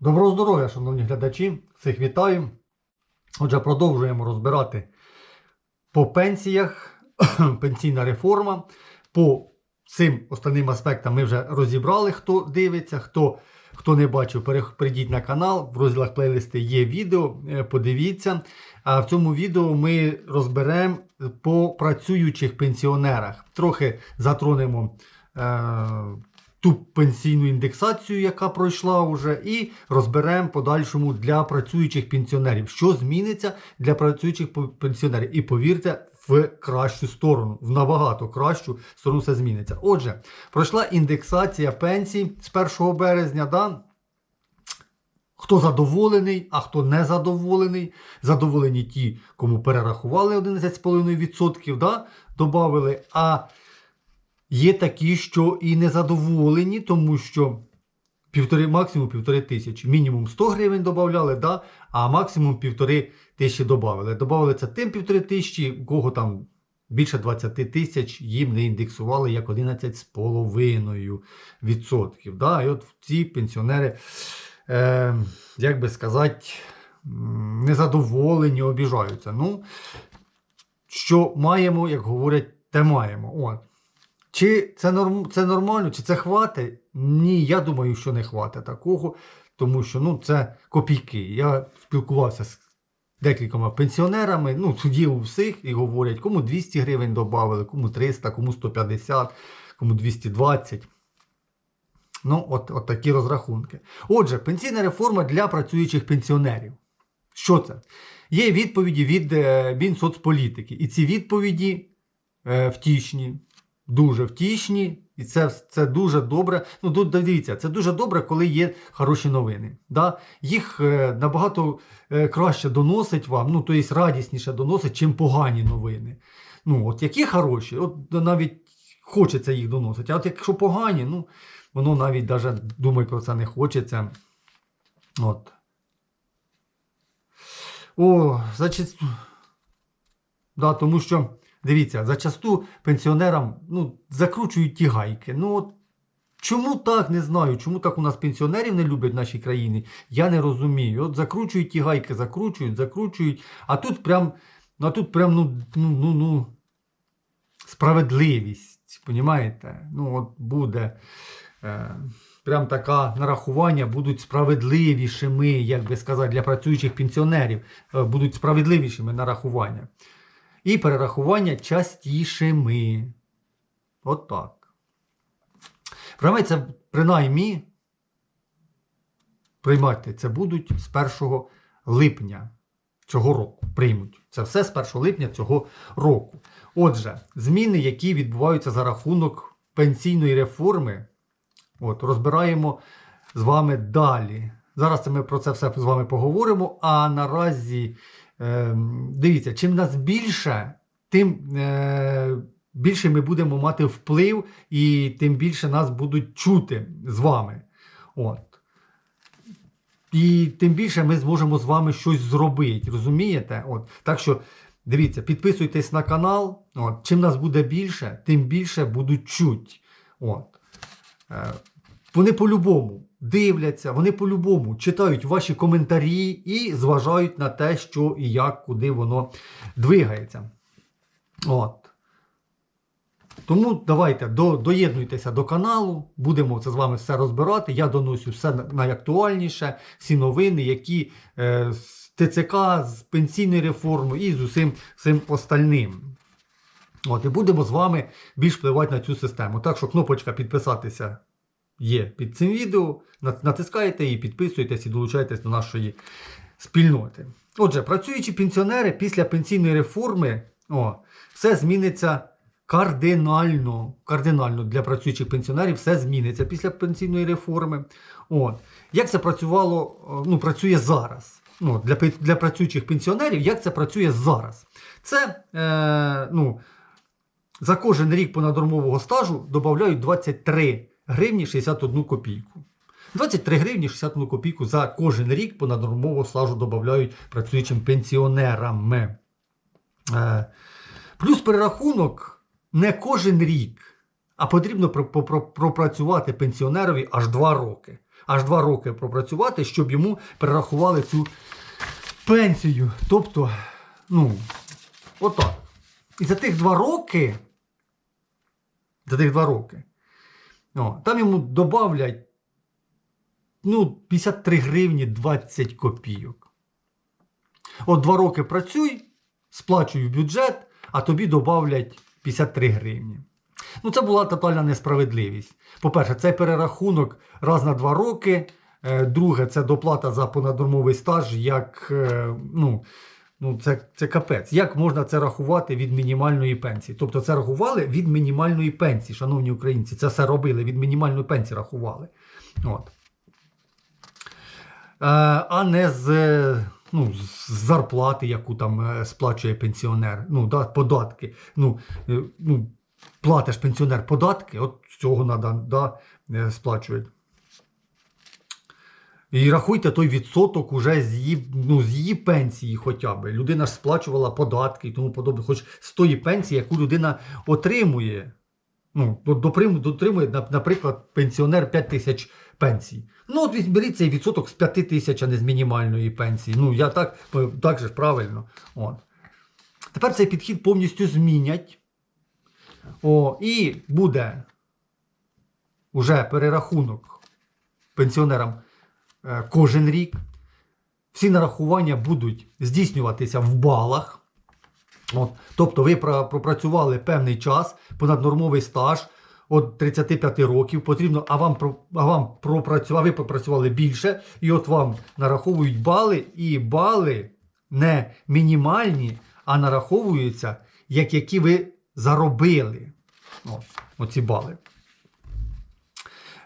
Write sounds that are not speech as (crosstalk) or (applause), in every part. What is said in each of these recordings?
Доброго здоров'я, шановні глядачі! Всіх вітаю. Отже, продовжуємо розбирати по пенсіях, (clears throat) пенсійна реформа. По цим основним аспектам ми вже розібрали, хто дивиться, хто, хто не бачив, перейдіть на канал. В розділах плейлисти є відео, е, подивіться. А в цьому відео ми розберемо по працюючих пенсіонерах. Трохи затронемо. Е- ту пенсійну індексацію, яка пройшла вже, і розберемо подальшому для працюючих пенсіонерів, що зміниться для працюючих пенсіонерів. І повірте, в кращу сторону, в набагато кращу сторону все зміниться. Отже, пройшла індексація пенсій з 1 березня. Да? Хто задоволений, а хто не задоволений. Задоволені ті, кому перерахували 11,5%, да? добавили. А Є такі, що і не задоволені, тому що півтори, максимум півтори тисячі. Мінімум 100 гривень додавали, да? а максимум півтори тисячі додавали. Добавили це тим півтори тисячі, у кого там більше 20 тисяч їм не індексували як 11,5%. Да? І от ці пенсіонери, е, як би сказати, незадоволені, обіжаються. Ну, що маємо, як говорять, те маємо. От. Чи це, норм, це нормально, чи це хватить? Ні, я думаю, що не хватить такого, тому що ну, це копійки. Я спілкувався з декількома пенсіонерами, ну, тоді у всіх і говорять, кому 200 гривень додали, кому 300, кому 150, кому 220. Ну, от, от такі розрахунки. Отже, пенсійна реформа для працюючих пенсіонерів. Що це? Є відповіді від е, Мінсоцполітики. І ці відповіді е, втішні, дуже втішні, і це, це дуже добре. Ну, тут дивіться, це дуже добре, коли є хороші новини. Да? Їх е, набагато е, краще доносить вам, ну, тобто радісніше доносить, чим погані новини. Ну, от які хороші, от навіть хочеться їх доносити. А от якщо погані, ну, воно навіть даже думати про це не хочеться. От. О, значить, да, тому що, дивіться, зачасту пенсіонерам ну, закручують ті гайки. Ну, от, чому так, не знаю, чому так у нас пенсіонерів не люблять в нашій країні, я не розумію. От закручують ті гайки, закручують, закручують, а тут прям, а тут прям, ну, ну, ну, ну справедливість, понімаєте? Ну, от буде. Е, Прям така нарахування будуть справедливішими, як би сказати, для працюючих пенсіонерів е, будуть справедливішими нарахування. І перерахування частішими. От так. Принаймні, приймати це будуть з 1 липня цього року. Приймуть. Це все з 1 липня цього року. Отже, зміни, які відбуваються за рахунок пенсійної реформи. От, розбираємо з вами далі. Зараз ми про це все з вами поговоримо. А наразі дивіться, чим нас більше, тим е, більше ми будемо мати вплив, і тим більше нас будуть чути з вами. От. І тим більше ми зможемо з вами щось зробити. Розумієте? От. Так що дивіться, підписуйтесь на канал. От. Чим нас буде більше, тим більше будуть чуть. От. Вони по-любому дивляться, вони по-любому читають ваші коментарі і зважають на те, що і як, куди воно двигається. От. Тому давайте до, доєднуйтеся до каналу, будемо це з вами все розбирати. Я доносю все найактуальніше, всі новини, які е, з ТЦК, з пенсійної реформи і з усім всім остальним. От, і будемо з вами більш впливати на цю систему. Так що кнопочка підписатися є під цим відео. На- Натискаєте її, підписуєтесь і долучаєтесь до нашої спільноти. Отже, працюючі пенсіонери після пенсійної реформи, о, все зміниться кардинально. Кардинально для працюючих пенсіонерів все зміниться після пенсійної реформи. От. Як це працювало, ну, працює зараз? Ну, для, для працюючих пенсіонерів, як це працює зараз? Це е, ну, за кожен рік понаднормового стажу додають 23 гривні 61 копійку. 23 гривні 61 копійку за кожен рік понаднормового стажу додають працюючим пенсіонерам. Е, плюс перерахунок не кожен рік, а потрібно про- про- про- пропрацювати пенсіонерові аж 2 роки. аж 2 роки пропрацювати, щоб йому перерахували цю пенсію. Тобто, ну, отак. І за тих 2 роки, за тих 2 роки, о, там йому добавлять ну, 53 гривні 20 копійок. От 2 роки працюй, сплачуй в бюджет, а тобі добавлять 53 гривні. Ну, це була тотальна несправедливість. По-перше, цей перерахунок раз на 2 роки. Е, Друге, це доплата за понаднормовий стаж, як е, ну, ну, це, це капець. Як можна це рахувати від мінімальної пенсії? Тобто це рахували від мінімальної пенсії, шановні українці. Це все робили, від мінімальної пенсії рахували. От. Е, а не з, ну, з зарплати, яку там е, сплачує пенсіонер. Ну, да, податки. Ну, е, ну, платиш пенсіонер податки, от цього надо, да, сплачують. І рахуйте той відсоток уже з її, ну, з її пенсії хоча б. Людина ж сплачувала податки і тому подобне, хоч з тої пенсії, яку людина отримує. Ну, дотримує, наприклад, пенсіонер 5 тисяч пенсій. Ну, от візьміть цей відсоток з 5 тисяч, а не з мінімальної пенсії. Ну, я так, так же ж правильно. От. Тепер цей підхід повністю змінять. О, і буде уже перерахунок пенсіонерам кожен рік. Всі нарахування будуть здійснюватися в балах. От, тобто ви пропрацювали певний час, понаднормовий стаж от 35 років, потрібно, а вам, а вам пропрацювали, ви пропрацювали більше, і от вам нараховують бали, і бали не мінімальні, а нараховуються, як які ви заробили. От, оці бали.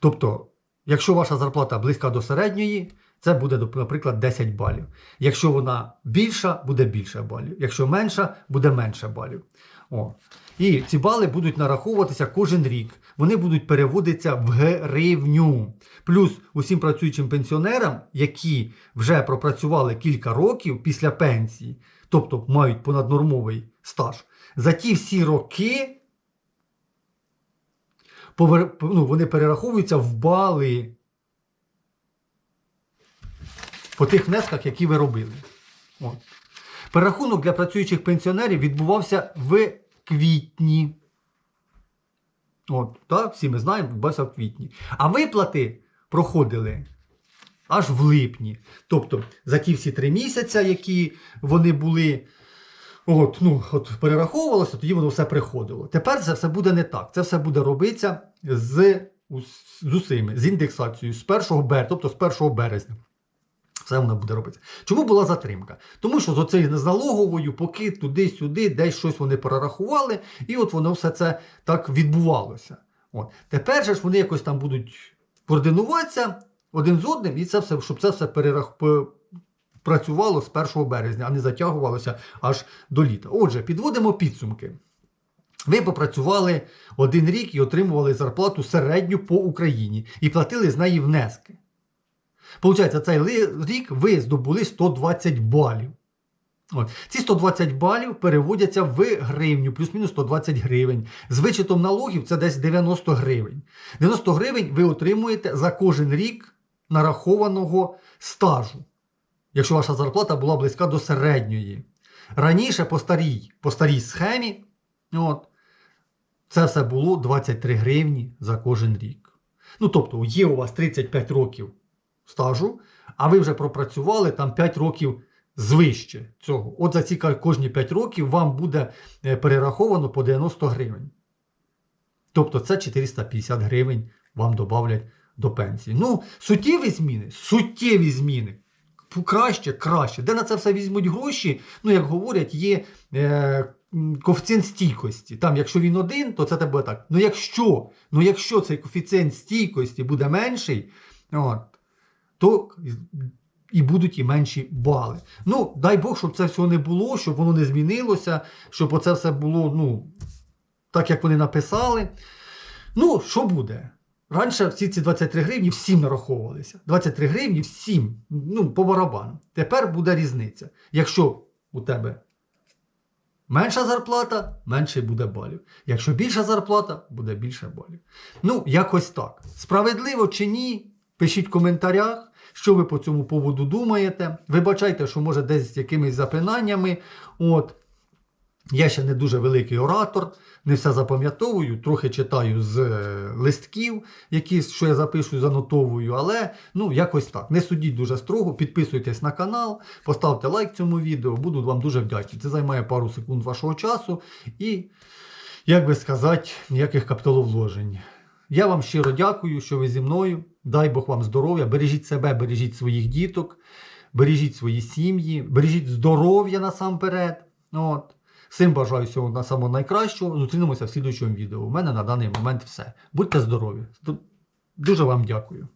Тобто, якщо ваша зарплата близька до середньої, це буде, наприклад, 10 балів. Якщо вона більша, буде більше балів. Якщо менша, буде менше балів. О. І ці бали будуть нараховуватися кожен рік. Вони будуть переводитися в гривню. Плюс усім працюючим пенсіонерам, які вже пропрацювали кілька років після пенсії, тобто мають понаднормовий стаж, за ті всі роки повер- ну, вони перераховуються в бали по тих внесках, які ви робили. От. Перерахунок для працюючих пенсіонерів відбувався в квітні. От, так, всі ми знаємо, відбувався в квітні. А виплати проходили аж в липні. Тобто за ті всі три місяці, які вони були. От, ну, от перераховувалося, тоді воно все приходило. Тепер це все буде не так. Це все буде робитися з, з усіми, з індексацією з 1 березня, тобто з 1 березня. Все воно буде робитися. Чому була затримка? Тому що з оцею з поки туди-сюди, десь щось вони перерахували, і от воно все це так відбувалося. От. Тепер же ж вони якось там будуть координуватися один з одним, і це все, щоб це все перерах... працювало з 1 березня, а не затягувалося аж до літа. Отже, підводимо підсумки. Ви попрацювали один рік і отримували зарплату середню по Україні і платили з неї внески. Получається, цей рік ви здобули 120 балів. От. Ці 120 балів переводяться в гривню, плюс-мінус 120 гривень. З вичетом налогів це десь 90 гривень. 90 гривень ви отримуєте за кожен рік нарахованого стажу, якщо ваша зарплата була близька до середньої. Раніше по старій, по старій схемі от, це все було 23 гривні за кожен рік. Ну, тобто, є у вас 35 років стажу, а ви вже пропрацювали там 5 років звище цього. От за ці кожні 5 років вам буде е, перераховано по 90 гривень. Тобто це 450 гривень вам додавлять до пенсії. Ну, суттєві зміни, суттєві зміни. Краще, краще. Де на це все візьмуть гроші? Ну, як говорять, є е, коефіцієнт стійкості. Там, якщо він один, то це тебе так. Ну якщо, ну якщо цей коефіцієнт стійкості буде менший, от, то і будуть і менші бали. Ну, дай Бог, щоб це всього не було, щоб воно не змінилося, щоб оце все було, ну, так, як вони написали. Ну, що буде? Раніше всі ці 23 гривні всім нараховувалися. 23 гривні всім, ну, по барабану. Тепер буде різниця. Якщо у тебе менша зарплата, менше буде балів. Якщо більша зарплата, буде більше балів. Ну, якось так. Справедливо чи ні, Пишіть в коментарях, що ви по цьому поводу думаєте. Вибачайте, що може десь з якимись запинаннями. От. Я ще не дуже великий оратор, не все запам'ятовую, трохи читаю з е, листків, які, що я запишу, занотовую, але ну, якось так. Не судіть дуже строго, підписуйтесь на канал, поставте лайк цьому відео, буду вам дуже вдячний. Це займає пару секунд вашого часу і, як би сказати, ніяких капіталовложень. Я вам щиро дякую, що ви зі мною. Дай Бог вам здоров'я, бережіть себе, бережіть своїх діток, бережіть свої сім'ї, бережіть здоров'я насамперед. От. Всім бажаю всього на самого найкращого. Зустрінемося в слідуючому відео. У мене на даний момент все. Будьте здорові. Дуже вам дякую.